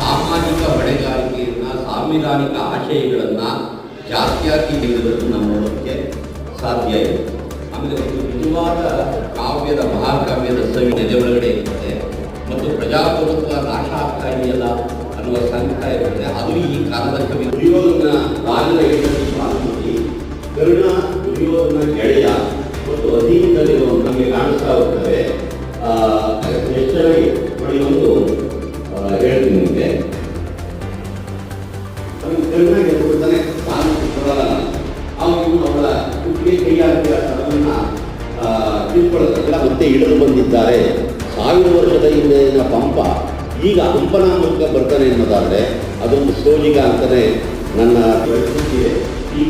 ಸಾಮಾಜಿಕ ಹೊಣೆಗಾರಿಕೆಯನ್ನ, ಸಾಂವಿಧಾನಿಕ ಆಶಯಗಳನ್ನ ಜಾಸ್ತಿಯಾಗಿ ನೀಡುವುದನ್ನು ನಾವು ನೋಡೋಕ್ಕೆ ಸಾಧ್ಯ ಇದೆ. ಆಮೇಲೆ ಒಂದು ನಿಜವಾದ ಕಾವ್ಯದ, ಮಹಾಕಾವ್ಯದ ಸವಿ ನದಿ ಒಳಗಡೆ ಇರುತ್ತೆ. ಮತ್ತು ಪ್ರಜಾಪ್ರಭುತ್ವ ನಾಶ ಆಗ್ತಾ ಇದೆಯಲ್ಲ ಅನ್ನುವ ಸಂಕಟ ಇರುತ್ತೆ. ಅದು ಈ ಕಾಲದ ಕವಿ ದುರ್ಯೋಧನ ಗೆಳೆಯ ಮತ್ತು ಅತೀತದಲ್ಲಿ ನಮಗೆ ಕಾಣಿಸ್ತಾ ಹೋಗ್ತದೆ. ಹೆಚ್ಚಾಗಿ ನೋಡಿ ಒಂದು ಹೇಳ್ತೀನಿ ನಿಮಗೆ. ಅವನಿಗೆ ಕರುಣಾಗಿ ಹೇಳ್ಕೊಡ್ತಾನೆ ತಾನು ಕೊಡಲ್ಲ ಅವನಿಗೂ ಅವಳ ಕುತ್ತಿಗೆ ಕೈ ಹಾಕಿ ಅದನ್ನ ತಿಳ್ಕೊಳ್ಳೋದಲ್ಲ ಮತ್ತೆ ಇಳಿದು ಬಂದಿದ್ದಾರೆ. ಸಾವಿರ ವರ್ಷದ ಹಿಂದಿನ ಪಂಪ ಈಗ ಹಂಪನ ಮೂಲಕ ಬರ್ತಾನೆ ಅನ್ನೋದಾದ್ರೆ ಅದೊಂದು ಸೋಲಿಗ ಅಂತಾನೆ ನನ್ನ ಈ